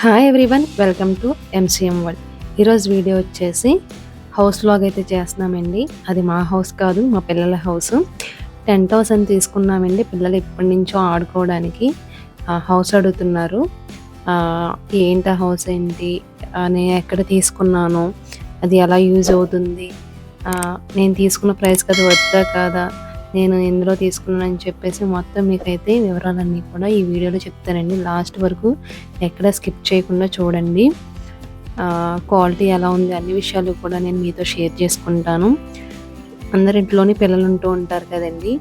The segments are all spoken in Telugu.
Hi everyone welcome to MCM world ఈరోజు వీడియో వచ్చేసి హౌస్ లాగ్ అయితే చేస్తున్నామండి. అది మా హౌస్ కాదు మా పిల్లల హౌస్ టెంట్ హౌస్ అని తీసుకున్నామండి పిల్లలు ఎప్పటి నుంచో ఆడుకోవడానికి. హౌస్ అడుగుతున్నారు. ఏంటి హౌస్ ఏంటి? నేను ఎక్కడ తీసుకున్నాను? అది ఎలా యూజ్ అవుతుంది? నేను తీసుకున్న ప్రైస్ కదా వద్దా కాదా? నేను ఎందులో తీసుకున్నానని చెప్పేసి మొత్తం మీకైతే వివరాలన్నీ కూడా ఈ వీడియోలో చెప్తానండి. లాస్ట్ వరకు ఎక్కడ స్కిప్ చేయకుండా చూడండి. క్వాలిటీ ఎలా ఉంది అన్ని విషయాలు కూడా నేను మీతో షేర్ చేసుకుంటాను. అందరింట్లోని పిల్లలు ఉంటూ ఉంటారు కదండి.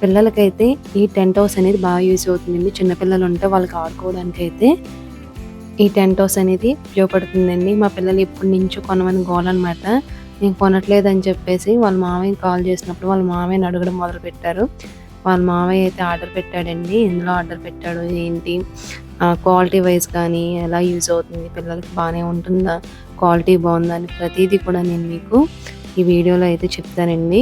పిల్లలకైతే ఈ టెంట్ హౌస్ అనేది బాగా యూజ్ అవుతుందండి. చిన్నపిల్లలు ఉంటే వాళ్ళకి ఆడుకోవడానికి అయితే ఈ టెంట్ హౌస్ అనేది ఉపయోగపడుతుందండి. మా పిల్లలు ఎప్పటి నుంచో కొనమని గోల్ అనమాట నేను కొనట్లేదని చెప్పేసి వాళ్ళ మామయ్య కాల్ చేసినప్పుడు వాళ్ళ మామయ్యని అడగడం మొదలు పెట్టారు వాళ్ళ మామయ్య అయితే ఆర్డర్ పెట్టాడండి. ఎందులో ఆర్డర్ పెట్టాడు ఏంటి? క్వాలిటీ వైజ్ కానీ ఎలా యూజ్ అవుతుంది? పిల్లలకి బాగానే ఉంటుందా? క్వాలిటీ బాగుందా అని ప్రతిదీ కూడా నేను మీకు ఈ వీడియోలో అయితే చెప్తానండి.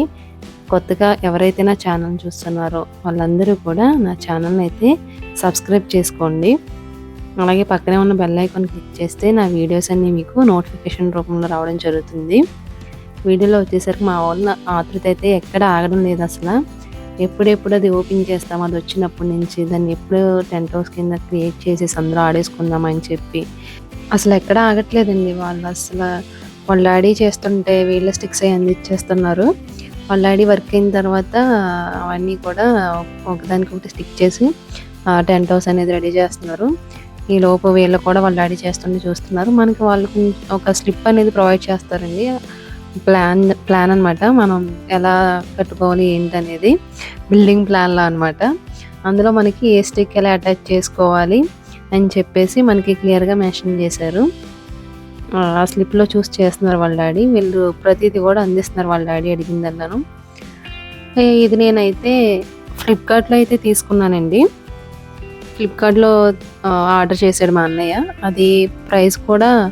కొత్తగా ఎవరైతే నా ఛానల్ చూస్తున్నారో వాళ్ళందరూ కూడా నా ఛానల్ అయితే సబ్స్క్రైబ్ చేసుకోండి. అలాగే పక్కనే ఉన్న బెల్ ఐకాన్ క్లిక్ చేస్తే నా వీడియోస్ అన్నీ మీకు నోటిఫికేషన్ రూపంలో రావడం జరుగుతుంది. వీడియోలో వచ్చేసరికి మా వాళ్ళ ఆతృత అయితే ఎక్కడ ఆగడం లేదు అసలు. ఎప్పుడెప్పుడు అది ఓపెన్ చేస్తాం అది వచ్చినప్పటి నుంచి దాన్ని ఎప్పుడు టెంట్ హౌస్ కింద క్రియేట్ చేసేసి అందరూ ఆడేసుకుందాం అని చెప్పి. అసలు ఎక్కడ ఆగట్లేదండి వాళ్ళు అసలు. వాళ్ళ డాడీ చేస్తుంటే వీళ్ళ స్టిక్స్ అవి అందించేస్తున్నారు వాళ్ళ డాడీ వర్క్ అయిన తర్వాత అవన్నీ కూడా ఒకదానికి ఒకటి స్టిక్ చేసి టెంట్ హౌస్ అనేది రెడీ చేస్తున్నారు. ఈ లోపు వీళ్ళు కూడా వాళ్ళ డాడీ చేస్తుంటే చూస్తున్నారు. మనకి వాళ్ళకి ఒక స్లిప్ అనేది ప్రొవైడ్ చేస్తారండి. ప్లాన్ ప్లాన్ అనమాట మనం ఎలా కట్టుకోవాలి ఏంటి అనేది బిల్డింగ్ ప్లాన్లో అనమాట అందులో మనకి ఏ స్టిక్ ఎలా అటాచ్ చేసుకోవాలి అని చెప్పేసి మనకి క్లియర్గా మెన్షన్ చేశారు. ఆ స్లిప్లో చూసి చేస్తున్నారు వాళ్ళ డాడీ. వీళ్ళు ప్రతిదీ కూడా అందిస్తున్నారు వాళ్ళ డాడీ అడిగిందన్నాను. ఏ, ఇది నేనైతే ఫ్లిప్కార్ట్లో అయితే తీసుకున్నానండి. ఫ్లిప్కార్ట్లో ఆర్డర్ చేశాడు మా అన్నయ్య. అది ప్రైస్ కూడా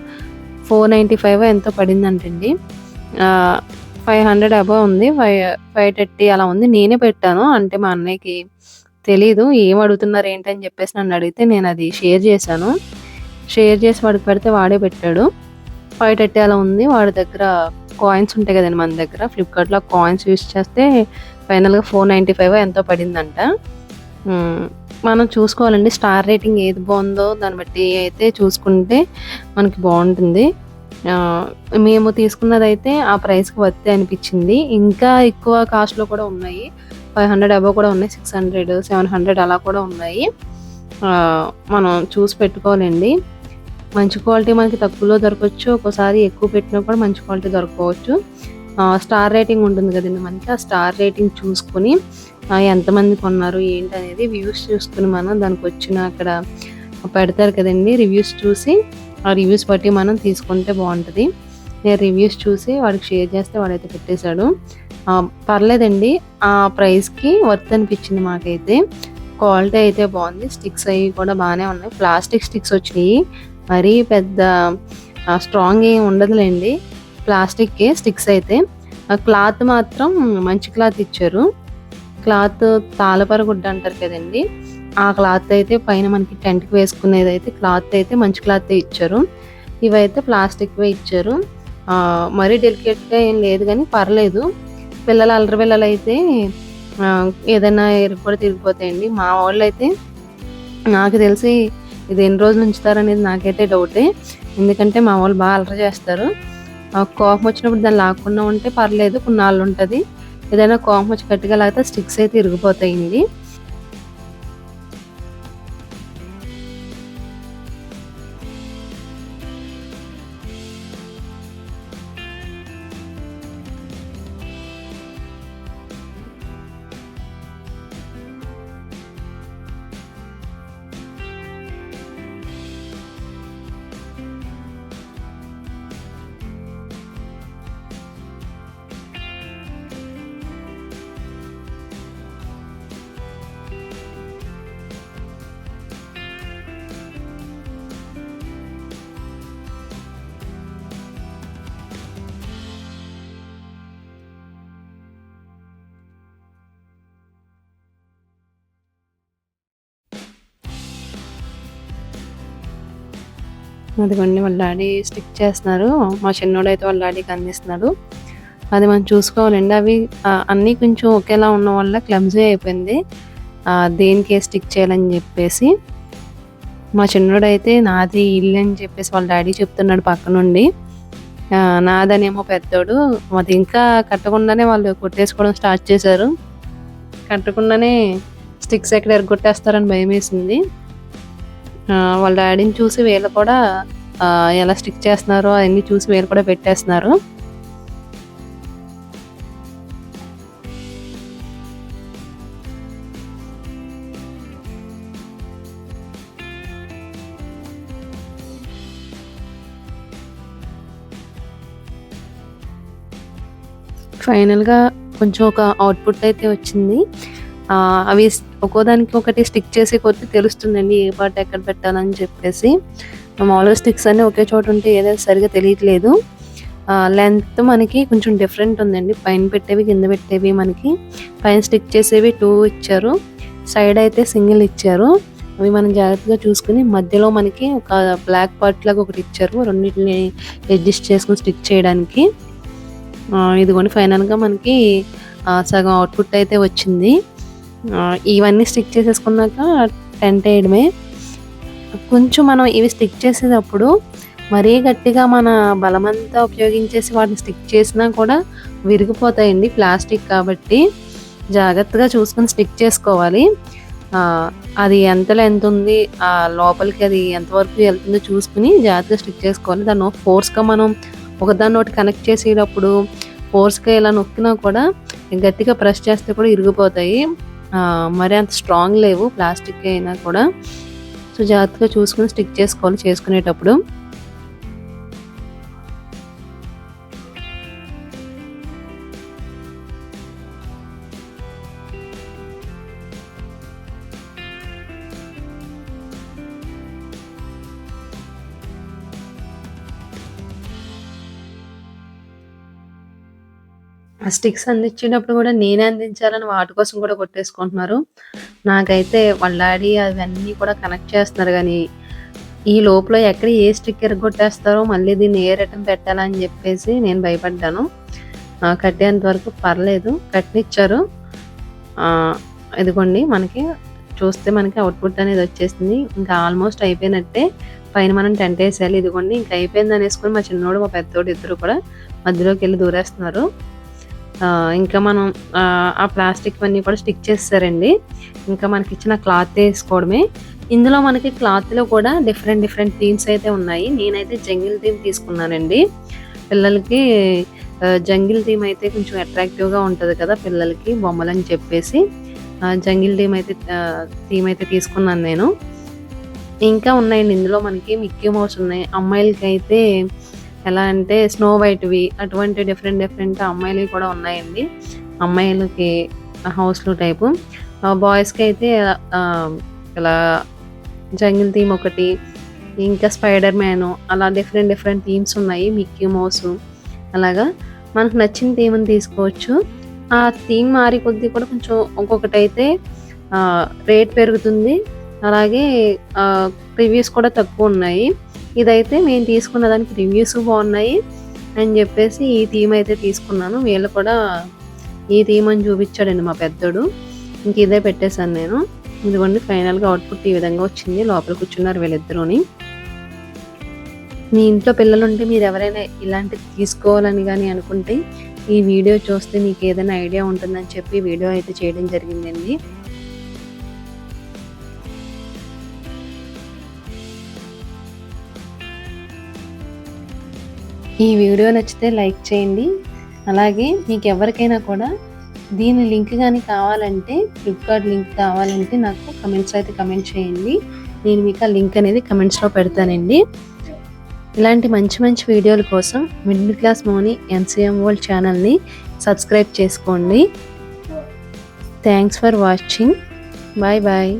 ఫోర్ నైంటీ ఫైవ్ ఎంతో పడిందంటండి. ఫైవ్ హండ్రెడ్ అబవ్ ఉంది. ఫైవ్ ఫైవ్ థర్టీ అలా ఉంది. నేనే పెట్టాను. అంటే మా అన్నయ్యకి తెలీదు. ఏం అడుగుతున్నారు ఏంటని చెప్పేసి నన్ను అడిగితే నేను అది షేర్ చేశాను. షేర్ చేసి వాడికి పెడితే వాడే పెట్టాడు. ఫైవ్ థర్టీ అలా ఉంది. వాడి దగ్గర కాయిన్స్ ఉంటాయి కదండి మన దగ్గర. ఫ్లిప్కార్ట్లో కాయిన్స్ యూస్ చేస్తే ఫైనల్గా ఫోర్ నైంటీ ఫైవ్ ఎంతో పడిందంట. మనం చూసుకోవాలండి. స్టార్ రేటింగ్ ఏది బాగుందో దాన్ని బట్టి అయితే చూసుకుంటే మనకి బాగుంటుంది. మేము తీసుకున్నదైతే ఆ ప్రైస్కి వర్తే అనిపించింది. ఇంకా ఎక్కువ కాస్ట్లో కూడా ఉన్నాయి. ఫైవ్ హండ్రెడ్ అబవ్ కూడా ఉన్నాయి. సిక్స్ హండ్రెడ్ సెవెన్ హండ్రెడ్ అలా కూడా ఉన్నాయి. మనం చూసి పెట్టుకోవాలండి. మంచి క్వాలిటీ మనకి తక్కువలో దొరకవచ్చు. ఒక్కోసారి ఎక్కువ పెట్టినా కూడా మంచి క్వాలిటీ దొరకవచ్చు స్టార్ రేటింగ్ ఉంటుంది కదండి మనకి. ఆ స్టార్ రేటింగ్ చూసుకుని ఎంతమంది కొన్నారు ఏంటి అనేది వ్యూస్ చూసుకుని మనం దానికి వచ్చిన అక్కడ పెడతారు కదండి. రివ్యూస్ చూసి ఆ రివ్యూస్ బట్టి మనం తీసుకుంటే బాగుంటుంది. నేను రివ్యూస్ చూసి వాడికి షేర్ చేస్తే వాడైతే పెట్టేశాడు. పర్లేదండి. ఆ ప్రైస్కి వర్త్ అనిపించింది మాకైతే. క్వాలిటీ అయితే బాగుంది. స్టిక్స్ అవి కూడా బాగానే ఉన్నాయి. ప్లాస్టిక్ స్టిక్స్ వచ్చినాయి. మరీ పెద్ద స్ట్రాంగ్ ఏం ఉండదులేండి. ప్లాస్టిక్కి స్టిక్స్ అయితే. ఆ క్లాత్ మాత్రం మంచి క్లాత్ ఇచ్చారు. క్లాత్ తాళపర గుడ్డ అంటారు కదండి. ఆ క్లాత్ అయితే పైన మనకి టెంట్కి వేసుకునేది అయితే క్లాత్ అయితే మంచి క్లాత్ ఇచ్చారు. ఇవైతే ప్లాస్టిక్వే ఇచ్చారు. మరీ డెలికేట్గా ఏం లేదు కానీ పర్లేదు. పిల్లలు అల్లరి పిల్లలు అయితే ఏదైనా ఎరుపు కూడా తిరిగిపోతాయండి. మా వాళ్ళు అయితే నాకు తెలిసి ఇది ఎన్ని రోజులు ఉంచుతారనేది నాకైతే డౌటే ఎందుకంటే మా వాళ్ళు బాగా అల్లరి చేస్తారు. ఆ, కోపం వచ్చినప్పుడు దాన్ని లాక్కుండా ఉంటే పర్లేదు కొన్నాళ్ళు ఉంటుంది. ఏదైనా కోపం గట్టిగా లాగితే స్టిక్స్ అయితే ఇరిగిపోతాయండి అదిగోండి వాళ్ళ డాడీ స్టిక్ చేస్తున్నారు. మా చిన్నోడు అయితే వాళ్ళ డాడీకి అందిస్తున్నాడు. అది మనం చూసుకోవాలండి. అవి అన్నీ కొంచెం ఒకేలా ఉన్న వల్ల క్లమ్జీ అయిపోయింది. దేనికే స్టిక్ చేయాలని చెప్పేసి. మా చిన్నోడు అయితే నాది ఇల్లు అని చెప్పేసి వాళ్ళ డాడీ చెప్తున్నాడు పక్క నుండి నాదనేమో పెద్దోడు. అది ఇంకా కట్టకుండానే వాళ్ళు కొట్టేసుకోవడం స్టార్ట్ చేశారు. కట్టకుండానే స్టిక్స్ ఎక్కడ ఎరగొట్టేస్తారని భయం వేసింది వాళ్ళ డాడీని చూసి వీళ్ళు కూడా ఎలా స్టిక్ చేస్తున్నారో అవన్నీ చూసి వీళ్ళు కూడా పెట్టేస్తున్నారు. ఫైనల్గా కొంచెం ఒక అవుట్పుట్ అయితే వచ్చింది. అవి ఒక్కోదానికి ఒకటి స్టిక్ చేసి కొద్ది తెలుస్తుందండి ఏ పార్ట్ ఎక్కడ పెట్టాలని చెప్పేసి. మామూలుగా స్టిక్స్ అన్నీ ఒకే చోట ఉంటే ఏదైనా సరిగా తెలియట్లేదు. లెంత్ మనకి కొంచెం డిఫరెంట్ ఉందండి. పైన పెట్టేవి కింద పెట్టేవి మనకి. పైన స్టిక్ చేసేవి టూ ఇచ్చారు. సైడ్ అయితే సింగిల్ ఇచ్చారు. అవి మనం జాగ్రత్తగా చూసుకుని మధ్యలో మనకి ఒక బ్లాక్ పార్ట్ లాగా ఒకటి ఇచ్చారు. రెండింటిని అడ్జస్ట్ చేసుకుని స్టిక్ చేయడానికి. ఇదిగోండి ఫైనల్గా మనకి సగం అవుట్పుట్ అయితే వచ్చింది. ఇవన్నీ స్టిక్ చేసేసుకున్నాక టెంట్ వేయడమే కొంచెం మనం ఇవి స్టిక్ చేసేటప్పుడు మరీ గట్టిగా మన బలమంతా ఉపయోగించేసి వాటిని స్టిక్ చేసినా కూడా విరిగిపోతాయండి ప్లాస్టిక్ కాబట్టి. జాగ్రత్తగా చూసుకొని స్టిక్ చేసుకోవాలి. అది ఎంత లెంత్ ఉంది ఆ లోపలికి అది ఎంతవరకు వెళ్తుందో చూసుకుని జాగ్రత్తగా స్టిక్ చేసుకోవాలి. దాన్ని ఫోర్స్గా మనం ఒకదాన్ని ఒకటి కనెక్ట్ చేసేటప్పుడు ఫోర్స్గా ఇలా నొక్కినా కూడా గట్టిగా ప్రెస్ చేస్తే కూడా ఇరిగిపోతాయి. మరి అంత స్ట్రాంగ్ లేవు ప్లాస్టిక్ అయినా కూడా. సో జాగ్రత్తగా చూసుకుని స్టిక్ చేసుకోవాలి చేసుకునేటప్పుడు. స్టిక్స్ అందించేటప్పుడు కూడా నేనే అందించాలని వాటి కోసం కూడా కొట్టేసుకుంటున్నారు. నాకైతే వాళ్ళ డాడీ అవన్నీ కూడా కనెక్ట్ చేస్తున్నారు కానీ ఈ లోపల ఎక్కడ ఏ స్టిక్ కొట్టేస్తారో మళ్ళీ దీన్ని ఏ రిటర్న్ పెట్టాలని చెప్పేసి నేను భయపడ్డాను. కట్టేంత వరకు పర్లేదు కట్టినిచ్చారు. ఇదిగోండి మనకి చూస్తే మనకి అవుట్పుట్ అనేది వచ్చేసింది. ఇంకా ఆల్మోస్ట్ అయిపోయినట్టే. పైన మనం టెంట్ వేసేయాలి ఇదిగోండి ఇంకా అయిపోయింది అనేసుకుని మా చిన్నోడు మా పెద్దోడు ఇద్దరు కూడా మధ్యలోకి వెళ్ళి దూరేస్తున్నారు. ఇంకా మనం ఆ, ప్లాస్టిక్ అన్నీ కూడా స్టిక్ చేస్తారండి. ఇంకా మనకి ఇచ్చిన క్లాత్ వేసుకోవడమే. ఇందులో మనకి క్లాత్లో కూడా డిఫరెంట్ డిఫరెంట్ థీమ్స్ అయితే ఉన్నాయి. నేనైతే జంగిల్ థీమ్ తీసుకున్నానండి. పిల్లలకి జంగిల్ థీమ్ అయితే కొంచెం అట్రాక్టివ్గా ఉంటుంది కదా పిల్లలకి బొమ్మలని చెప్పేసి. జంగిల్ థీమ్ అయితే థీమ్ అయితే తీసుకున్నాను నేను. ఇంకా ఉన్నాయండి. ఇందులో మనకి మిక్కీ మౌస్ ఉన్నాయి. అమ్మాయిలకి అయితే ఎలా అంటే స్నో వైట్వి అటువంటి డిఫరెంట్ డిఫరెంట్ అమ్మాయిలు కూడా ఉన్నాయండి. అమ్మాయిలకి హౌస్లో టైపు బాయ్స్కి అయితే ఇలా జంగిల్ థీమ్ ఒకటి ఇంకా స్పైడర్ మ్యాను అలా డిఫరెంట్ డిఫరెంట్ థీమ్స్ ఉన్నాయి. మిక్కీ మౌస్ అలాగా. మనకు నచ్చిన థీమ్ని తీసుకోవచ్చు. ఆ థీమ్ మారి కొద్దీ కూడా కొంచెం ఒక్కొక్కటి అయితే రేట్ పెరుగుతుంది. అలాగే రివ్యూస్ కూడా తక్కువ ఉన్నాయి. ఇదైతే నేను తీసుకున్న దానికి రివ్యూస్ బాగున్నాయి అని చెప్పేసి ఈ థీమ్ అయితే తీసుకున్నాను. వీళ్ళు కూడా ఈ థీమ్ అని చూపించాడండి మా పెద్దోడు. ఇంక ఇదే పెట్టేశాను నేను. ఇదిగోండి ఫైనల్గా అవుట్పుట్ ఈ విధంగా వచ్చింది. లోపల కూర్చున్నారు వీళ్ళిద్దరూని. మీ ఇంట్లో పిల్లలు ఉంటే మీరు ఎవరైనా ఇలాంటివి తీసుకోవాలని కానీ అనుకుంటే ఈ వీడియో చూస్తే మీకు ఏదైనా ఐడియా ఉంటుందని చెప్పి వీడియో అయితే చేయడం జరిగిందండి. ఈ వీడియో నచ్చితే లైక్ చేయండి. అలాగే మీకు ఎవరికైనా కూడా దీని లింక్ కానీ కావాలంటే ఫ్లిప్కార్ట్ లింక్ కావాలంటే నాకు కమెంట్స్ అయితే కమెంట్ చేయండి. నేను మీకు ఆ లింక్ అనేది కమెంట్స్లో పెడతానండి. ఇలాంటి మంచి మంచి వీడియోల కోసం middle class money NCM world ఛానల్ని సబ్స్క్రైబ్ చేసుకోండి. Thanks for watching. Bye bye.